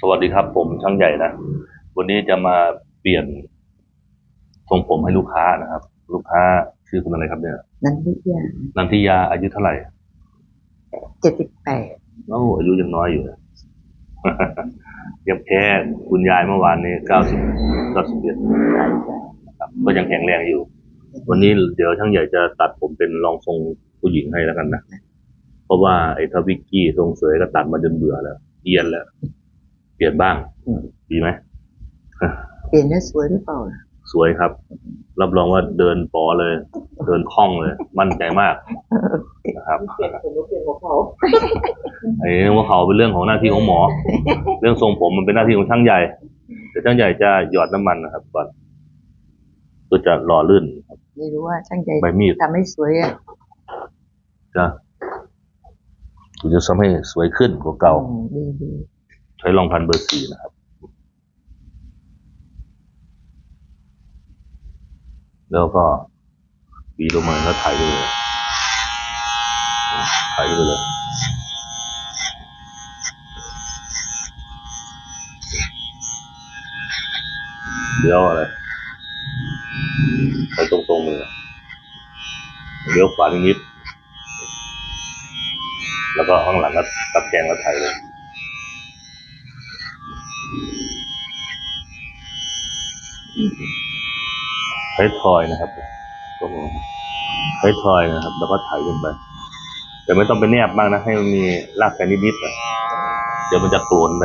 สวัสดีครับ ผมช่างใหญ่นะ วันนี้จะมาเปลี่ยนทรงผมให้ลูกค้านะครับ ลูกค้าชื่อคุณอะไรครับเนี่ยนันทิยานันทิยาอายุเท่าไหร่เจ็ดสิบแปดโอ้อายุยังน้อยอยู่นะยังแค่คุณยายเมื่อวานนี้เก้าสิบเก้าสิบเอ็ดครับก็ยังแข็งแรงอยู่ วันนี้เดี๋ยวช่างใหญ่จะตัดผมเป็นรองทรงผู้หญิงให้แล้วกันนะ เพราะว่าไอ้ทวิกกี้ทรงเสวยก็ตัดมาจนเบื่อแล้วเอียนแล้ว เปลี่ยนบ้างดีไหมเปลี่ยนได้สวยหรือเปล่าล่ะสวยครับ รับรองว่าเดินปอเลย เดินคล่องเลย มั่นใจมากนะครับเปลี่ยนผมเปลี่ยนหัวเขาไอ้เรื่องว่าเขาเป็นเรื่องของหน้าที่ของหมอ เรื่องทรงผมมันเป็นหน้าที่ของช่างใหญ่แต่ช่างใหญ่จะหยอดน้ำมันนะครับก่อนเพื่อจะหล่อลื่นครับไม่รู้ว่าช่างใจใบมีดทำให้สวยอะจะจะทำให้สวยขึ้นกว่าเก่าอืมดีดี ใช้รองพันเบอร์สี่นะครับ แล้วก็บีลงมาแล้วถ่ายไปเลยถ่ายไปเลยเลี้ยวอะไรไปตรงๆเลยเลี้ยวขวานิดแล้วก็ข้างหลังก็ตัดแกงแล้วถ่ายเลย ใช้ทอยนะครับตรงใช้ทอยนะครับ แล้วก็ถ่ายขึ้นไป แต่ไม่ต้องไปแนบมากนะ ให้มันมีรากแกนนิดๆนะเดี๋ยวมันจะโกรนไป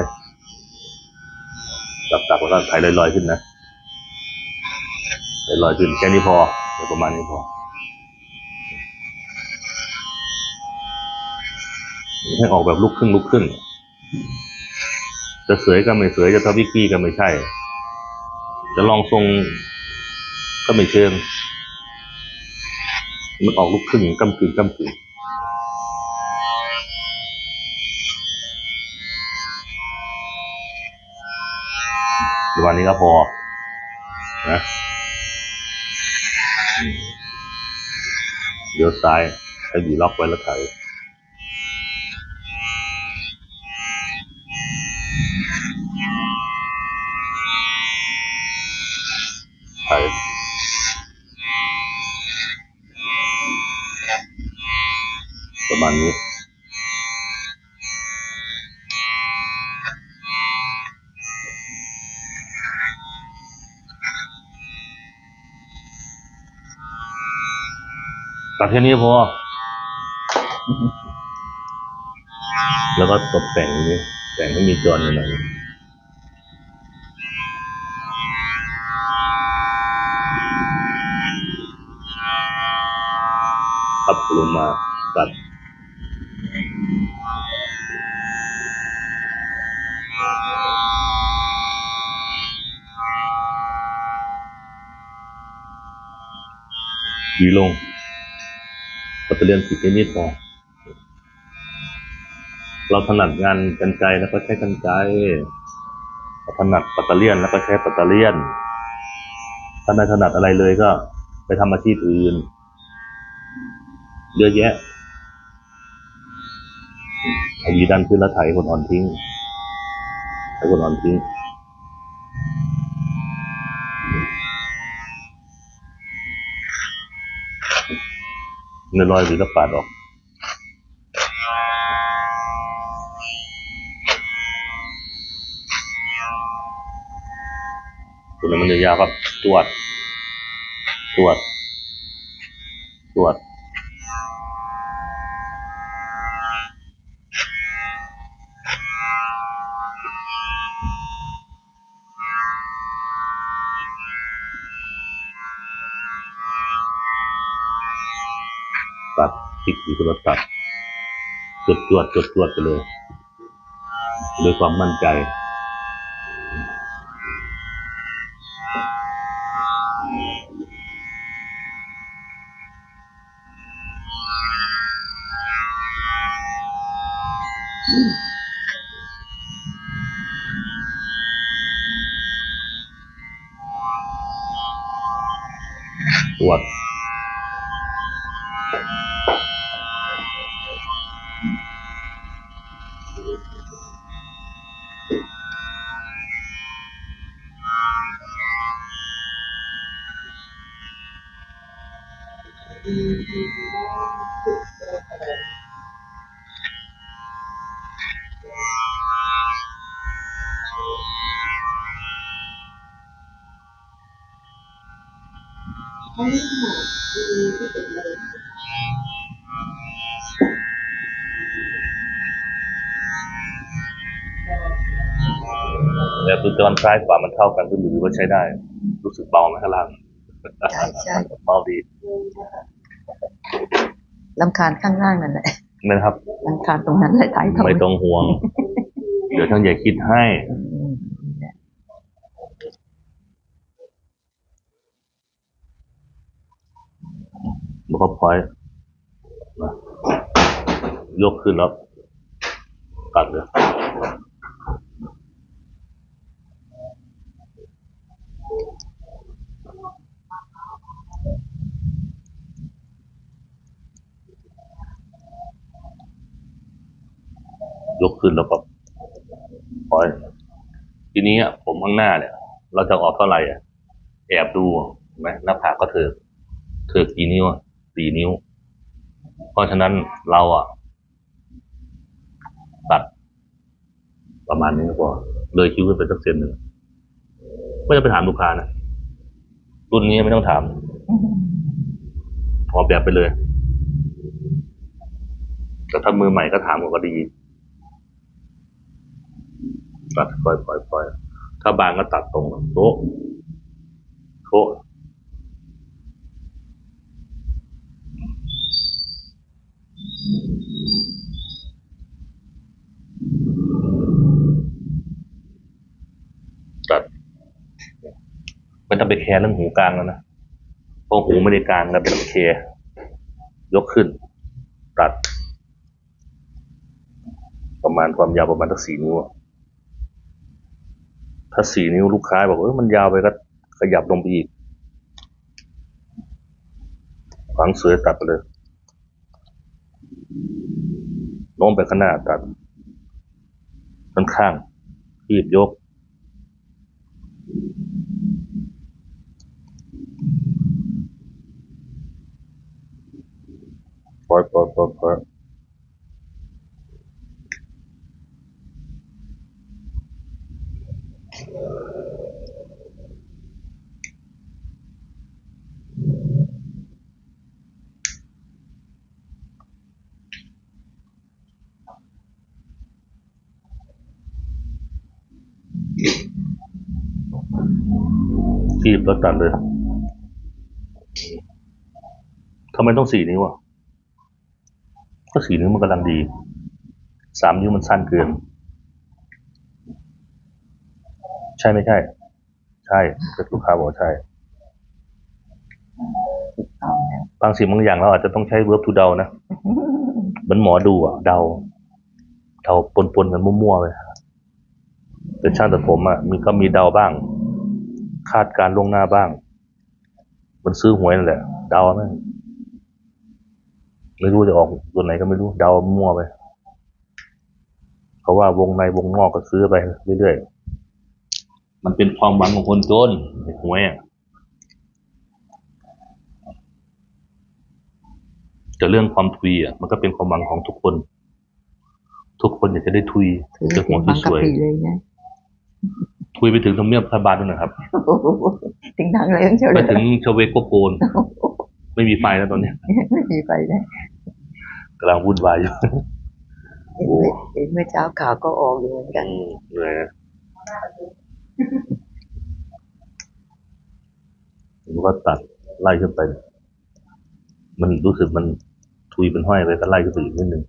ตักๆแล้วก็ถ่ายลอยๆขึ้นนะลอยๆขึ้นแค่นี้พอเดี๋ยวประมาณนี้พอให้ออกแบบลุกครึ่งลุกครึ่งจะสวยก็ไม่สวยจะทวิกกี้ก็ไม่ใช่ จะลองทรง ก็ไม่เชิง มันออกลูกครึ่งกำกึ่งกำกึ่งประมาณนี้ก็พอนะเดี๋ยวซ้ายให้บีล็อกไว้แล้วถ่าย ตัดแค่นี้พอ แล้วก็ตกแต่งนี้แต่งให้มีจอนหน่อยพับลงมาตัดดี ลงปัตเตอร์เลียนติดนิดๆพอเราถนัดงานกันไกรแล้วก็ใช้กันไกรเราถนัดปัตเตอร์เลียนแล้วก็ใช้ปัตเตอร์เลียน ถ้าไม่ถนัดอะไรเลยก็ไปทำอาชีพอื่น เยอะแยะอาวีดันขึ้นแล้วไถคนอ่อนทิ้งไถคนอ่อนทิ้ง ในรอยหรือละปาดออก ตัวนั้นมันจะยาวครับ ตรวจ ตรวจ ตรวจ ติดอเราตัวตัดจดจวดจดจวดไปเลยด้วยความมั่นใจ ไม่ได้หมดดีที่สุดเลยแต่คือตอนซ้ายขวามันเท่ากันก็หรือว่าใช้ได้ รู้สึกเบาไหมข้างล่าง ใช่ใช่เบาดีลำคาญข้างล่างนั่นแหละนะครับลำคาญตรงนั้นแหละท้ายทอยไม่ต้องห่วง เดี๋ยวช่างใหญ่คิดให้อืมแล้วก็พอยต์นะยกขึ้นแล้วตัดเลย ยกขึ้นแล้วก็พอย ทีนี้ผมข้างหน้าเนี่ย เราจะออกเท่าไหร่อะแอบดูไหมหน้าผากก็เถิกเถิกกี่นิ้วสี่นิ้ว เพราะฉะนั้นเราอะ ตัด ประมาณนี้ก็พอเลยคิ้วขึ้นไปสักเซนหนึ่งไม่ต้องไปถามลูกค้านะรุ่นนี้ไม่ต้องถามออกแบบไปเลยแต่ถ้ามือใหม่ก็ถามก็ดี ตัดปล่อยปล่อยปล่อยถ้าบางก็ตัดตรงโต๊ะโต๊ะตัดไม่ต้องไปแคร์เรื่องหูกลางแล้วนะเพราะหูไม่ได้กลางแล้วเป็นเคร์ยกขึ้น ตัด ประมาณความยาวประมาณสักสี่นิ้ว ถ้าสี่นิ้วลูกค้าบอกเออมันยาวไปก็ขยับลงไปอีกฝังเสือตัดไปเลยโน้มไปข้างหน้าตัดด้านข้างรีบยก ปล่อยปล่อยปล่อยปล่อย ทีบแล้วตัดเลย ทำไมต้องสี่นิ้วอะ ก็สี่นิ้วมันกำลังดี สามนิ้วมันสั้นเกิน ใช่ไม่ใช่ ใช่แต่ลูกค้าบอกใช่บางสิ่งบางอย่างเราอาจจะต้องใช้ verb to เดานะเหมือนหมอดูอะเดาเดาปนๆกันมั่วๆไปแต่ช่างแต่ผมอะมีก็มีเดาบ้าง คาดการล่วงหน้าบ้าง มันซื้อหวยนั่นแหละ เดาแม่ไม่รู้จะออกตัวไหนก็ไม่รู้ เดามั่วไปเพราะว่าวงในวงนอกก็ซื้อไปเรื่อยๆ มันเป็นความหวังของคนจนไอ้หวยอะแต่เรื่องความทุยอะมันก็เป็นความหวังของทุกคน ทุกคนอยากจะได้ทุยถือจะเสียงหับัวงสกะวยปีเลยนะๆทุยไปถึงทำเนียบรัฐบาลด้วยนะครับโอ้โหถึงทางเลยเชียวเลไปยถึงชเวโกโกน ไม่มีไฟแล้วตอนเนี้ยไม่มีไปนะกำลังวุ่นวายอยู่โอ้เห็นเมื่อเช้าข่าวก็ออกอยู่เหมือนกันอืมเหนื่อยนะ ผมก็ตัดไล่ขึ้นไป มันรู้สึกมันทุยเป็นห้อยไปก็ไล่ขึ้นไปอีกนิดนึง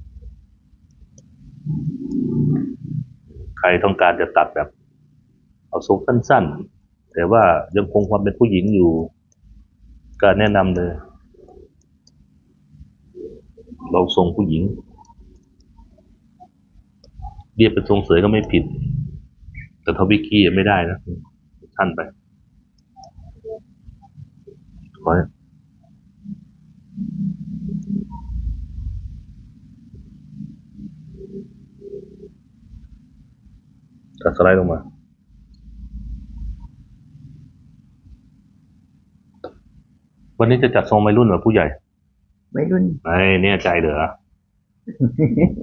ใครต้องการจะตัดแบบ เอาทรงสั้นๆ แต่ว่ายังคงความเป็นผู้หญิงอยู่ก็แนะนำเลยเราทรงผู้หญิงเรียกเป็นทรงเสยก็ไม่ผิด แต่ทวิกี้ไม่ได้นะสั้นไปขอให้ตัดสไลด์ลงมา วันนี้จะจัดทรงวัยรุ่นหรือผู้ใหญ่วัยรุ่นไม่แน่ใจเหรอ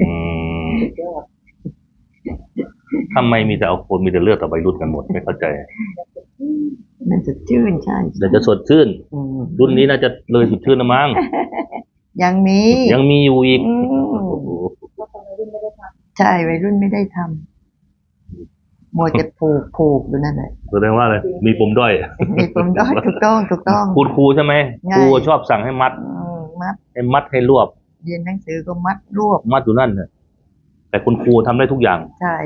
อืม ทำไมมีแต่เอาคนมีแต่เลือกแต่วัยรุ่นกันหมดไม่เข้าใจ มันจะชื่นใช่เดี๋ยวจะสดชื่นอืมรุ่นนี้น่าจะเลยสุดชื่นแล้วมั้งยังมี ยังมีอยู่อีกอืมโอ้โหใช่วัยรุ่นไม่ได้ทมัวจะผูกผูกอยู่นั่นแหละแสดงว่าอะไรมีปมด้อย มีผมด้อยถูกต้องถูกต้องคุณครูใช่ไหมง่ายครูชอบสั่งให้มัดอืมมัดให้มัดให้รวบ เรียนหนังสือก็มัดรวบมัดอยู่นั่นน่ะ แต่คุณครูทำได้ทุกอย่าง ใช่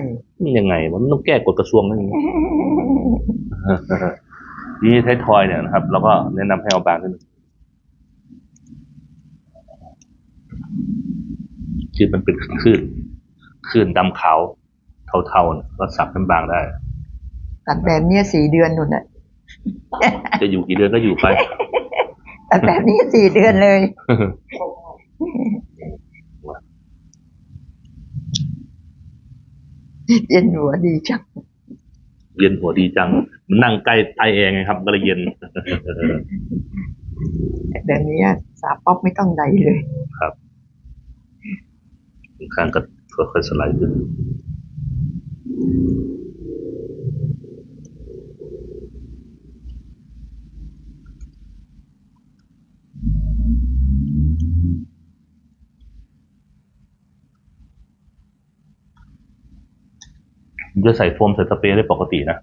มันยังไงมันต้องแก้กฎกระทรวงนั่นเองทีนี้ไทยทอยเนี่ยนะครับเราก็แนะนำให้เอาบางขึ้นคือมันเป็นคลื่นคลื่นดำขาวเทาๆเนี่ยก็สับเป็นบางได้ตัดแบบเนี้ยสี่เดือนนู่นน่ะจะอยู่กี่เดือนก็อยู่ไปตัดแบบนี้สี่เดือนเลย เย็นหัวดีจังเย็นหัวดีจัง มันนั่งใกล้ใต้แอร์ไงครับก็เลยเย็นแบบนี้สาป๊อปไม่ต้องใดเลย ครับข้างก็ค่อยๆสไลด์ขึ้น จะใส่โฟมใส่สเปรย์ได้ปกตินะ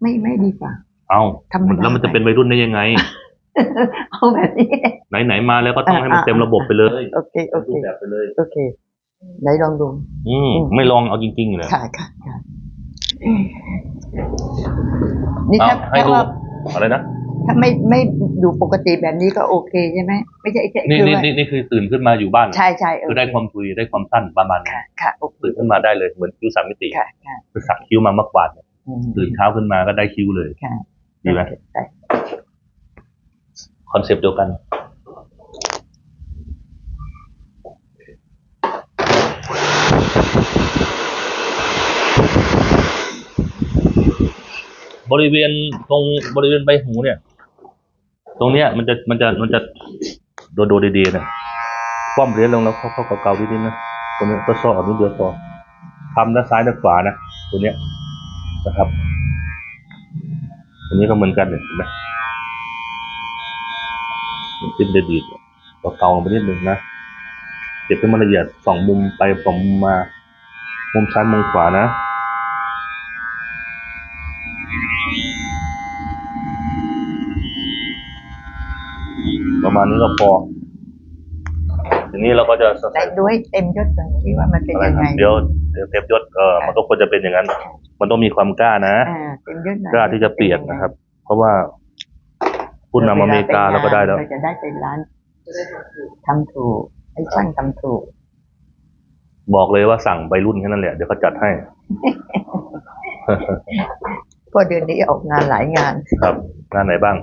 ไม่ไม่ดีกว่า เอ้าธรรมดาแล้วมันจะเป็นวัยรุ่นได้ยังไงเอาแบบนี้ไหนๆมาแล้วก็ต้องให้มันเต็มระบบไปเลยโอเคโอเครูปแบบไปเลยโอเคไหนลองดูอืมอืมไม่ลองเอาจริงๆเลยค่ะค่ะค่ะนี่เอาถ้าให้ถ้าดูว่า อะไรนะถ้าไม่ไม่ดูปกติแบบนี้ก็โอเคใช่ไหมไม่ใช่ใช่นี่คือนี่ว่านี่นี่คือตื่นขึ้นมาอยู่บ้านใช่ใช่เคือได้ความคุยได้ความสั้นประมาณนี้ค่ะค่ะโอเคตื่นขึ้นมาได้เลยเหมือนคิ้วสามมิติค่ะค่ะคือสักคิ้วมาเมื่อวานเนี่ยอืมตื่นเช้าขึ้นมาก็ได้คิ้วเลยค่ะดีไหมใช่คอนเซปต์เดียวกัน บริเวณตรงบริเวณใบหูเนี่ย ตรงเนี้ยมันจะมันจะมันจะโดโดเดเดเนี่ยคว่ำเรียญลงแล้วเขาเขาเกาๆนิดๆนะตรงนี้ก็ซ้อนิดเดียวพอทำด้านซ้ายด้านขวานะตัวเนี้ยนะครับตัวนี้ก็เหมือนกันเนี่ยเห็นไหมจิ้มเดดีดก็เกาลงไปนิดนึงนะเก็บให้มันละเอียดสองมุมไปสองมุมมา มุมซ้ายมุมขวานะ ประมาณนี้ก็พอ ทีนี้เราก็จะไหนดูให้เต็มยศก่อนที่ว่ามันเป็นอะไรยังคไงรับเดี๋ยวเดี๋ยวเทปยศเออมันก็ควรจะเป็นอย่างนั้น มันต้องมีความกล้านะอ่าเต็มยศหน่อยกล้าที่จะเปลี่ยนนะครับ เพราะว่าผู้นำอเมริกาเราก็ได้แล้วเราจะได้เป็นร้านทำถูกให้ช่างทำถูก บอกเลยว่าสั่งใบรุ่นแค่นั้นแหละเดี๋ยวเขาจัดให้เพราะเดือนนี้ออกงานหลายงาน ครับ งานไหนบ้าง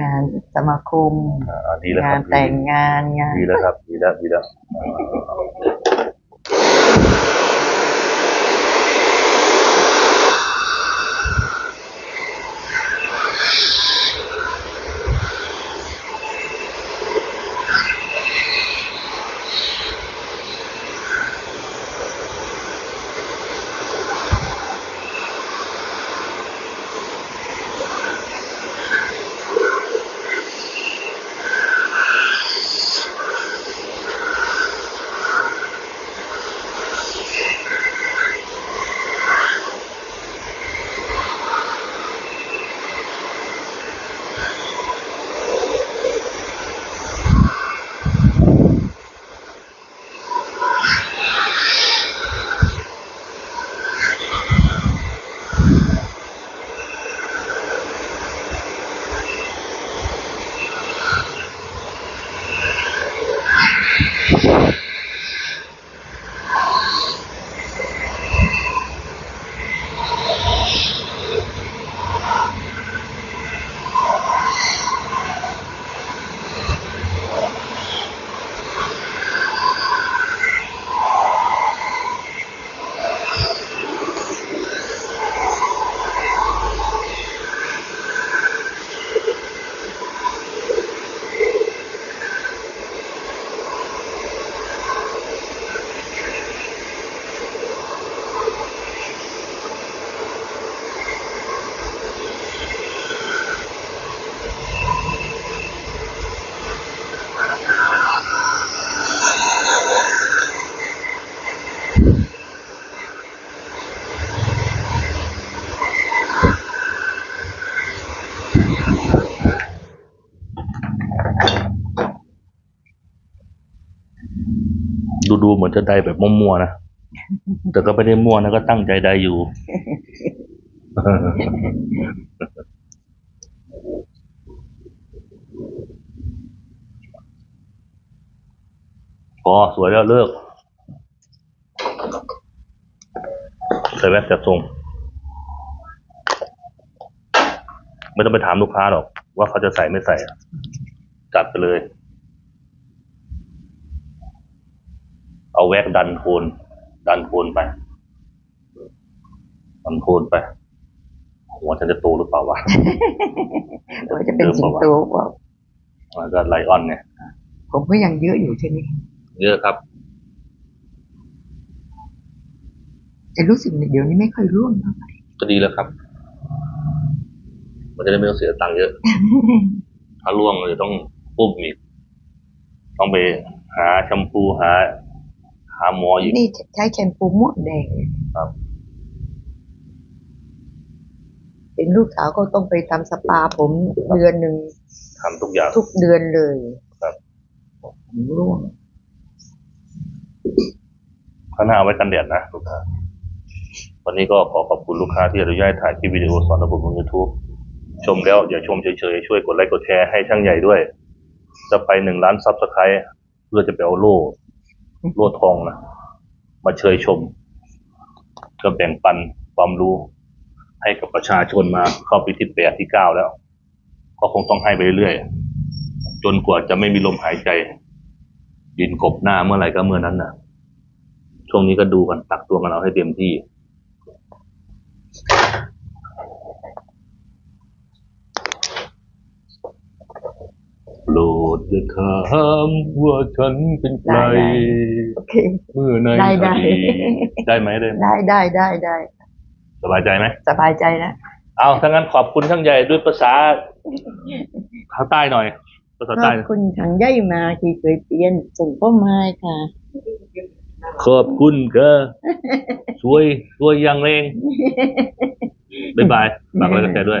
งานสมาคมอ่าดีแล้วงาครันบแต่งงานงาน ดีแล้วครับดีแล้วดีแล้ว ดูเหมือนจะได้แบบมั่วๆนะ แต่ก็ไม่ได้มั่วนะก็ตั้งใจได้อยู่ พอสวยแล้วเลิกใส่แว่นจับทรง ไม่ต้องไปถามลูกค้าหรอก ว่าเขาจะใส่ไม่ใส่ จัดไปเลย เอาแว็ก ดันโคนดันโคนไป ดันโคนไปหัวฉันจะโตหรือเปล่าวะว่าจะเป็นสิงโตว่าแล้วก็ไลออนเนี่ย ผมก็ยังเยอะอยู่ใช่ไหมเยอะครับแต่รู้สึกเดี๋ยวนี้ไม่ค่อยร่วงเท่าไหร่ก็ดีแล้วครับ มันจะได้ไม่ต้องเสียตังค์เยอะ ถ้าล่วงเลยต้องปุ๊บอีก ต้องไปหาแชมพูหา หาหมออีกนี่ใช้แชมพูม่วงแดงครับเป็นลูกสาวก็ต้องไปทำสปาผมเดือนหนึ่งทำทุกอย่างทุกเดือนเลยครับผมร่วงข้างหน้าเอาไว้กันแดดนะลูกค้าวันนี้ก็ขอขอบคุณลูกค้าที่อนุญาตถ่ายคลิปวิดีโอสอนระบบบน YouTube ชมแล้วอย่าชมเฉยๆ ช่วยกดไลค์กดแชร์ให้ช่างใหญ่ด้วย จะไปหนึ่งล้านซับสไครต์เพื่อจะไปเอาโล่ โลทองนะมาเชยชม ก็แบ่งปันความรู้ให้กับประชาชนมาเข้าปีที่แปดที่เก้าแล้ว ก็คงต้องให้ไปเรื่อยๆจนกว่าจะไม่มีลมหายใจยินกบหน้าเมื่อไหร่ก็เมื่อนั้นนะช่วงนี้ก็ดูกันตักตัวกันเอาให้เต็มที่ โปร ดอย่าถามว่าฉันเป็นใครโอเค เมื่อในได้อได้ ดีตได้ไหมได้ไหมได้ได้ได้ได้สบายใจไหม สบายใจนะเอาถ้างั้นขอบคุณช่างใหญ่ด้วยภาษาภาษาใต้หน่อย ภาษาขใต้อบคุณทางย่ายมาที่เคยเปลี่ยนส่งพ่อไม้ค่ะ ขอบคุณเกอช่วยช่วยอยังเร่งบ๊ายบายฝากไว้กับแกด้วยย